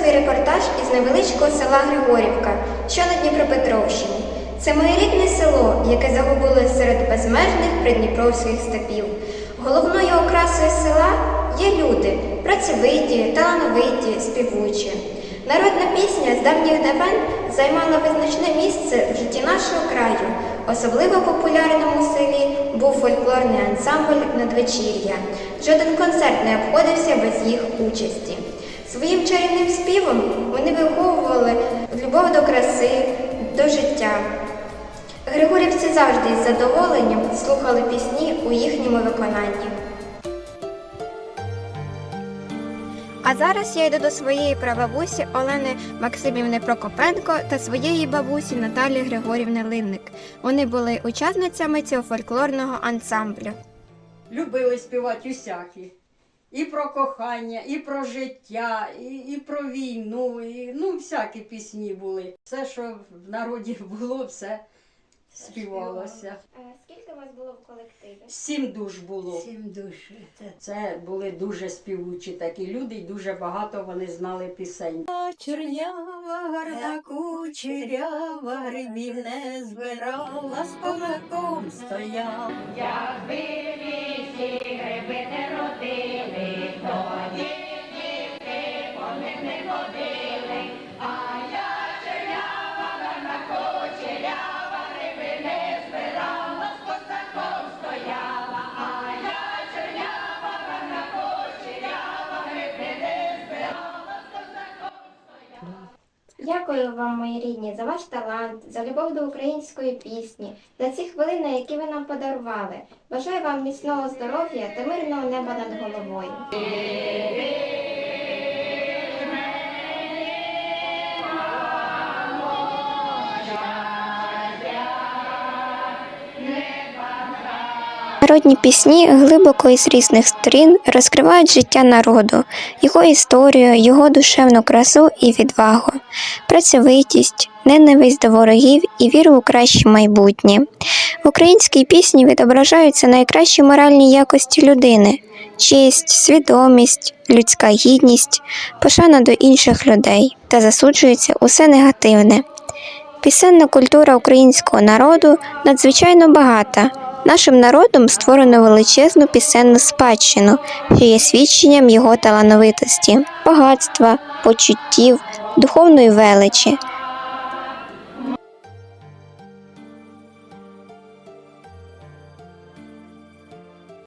свій репортаж із невеличкого села Григорівка, що на Дніпропетровщині. Це моє рідне село, яке загубилось серед безмежних придніпровських степів. Головною окрасою села є люди, працьовиті, талановиті, співучі. Народна пісня з давніх давен займала визначне місце в житті нашого краю. Особливо популярним у селі був фольклорний ансамбль надвечір'я. Жоден концерт не обходився без їх участі. Своїм чарівним співом вони виховували любов до краси, до життя. Григорівці завжди із задоволенням слухали пісні у їхньому виконанні. А зараз я йду до своєї прабабусі Олени Максимівни Прокопенко та своєї бабусі Наталі Григорівни Линник. Вони були учасницями цього фольклорного ансамблю. любили співати усякі. І про кохання, і про життя, і, і про війну, і ну, всякі пісні були. Все, що в народі було, все співалося. Скільки у вас було в колективі? Сім душ було. Сім душ. Це Це були дуже співучі такі люди, і дуже багато вони знали пісень. Чернява, гарна кучерява, грибів не збирала, з кулаком стояла. Дякую вам, мої рідні, за ваш талант, за любов до української пісні, за ці хвилини, які ви нам подарували. Бажаю вам міцного здоров'я та мирного неба над головою. Народні пісні глибоко із різних сторін розкривають життя народу, його історію, його душевну красу і відвагу, працьовитість, ненависть до ворогів і віру у краще майбутнє. В українській пісні відображаються найкращі моральні якості людини: честь, свідомість, людська гідність, пошана до інших людей та засуджується усе негативне. Пісенна культура українського народу надзвичайно багата. Нашим народом створено величезну пісенну спадщину, що є свідченням його талановитості, багатства, почуттів, духовної величі.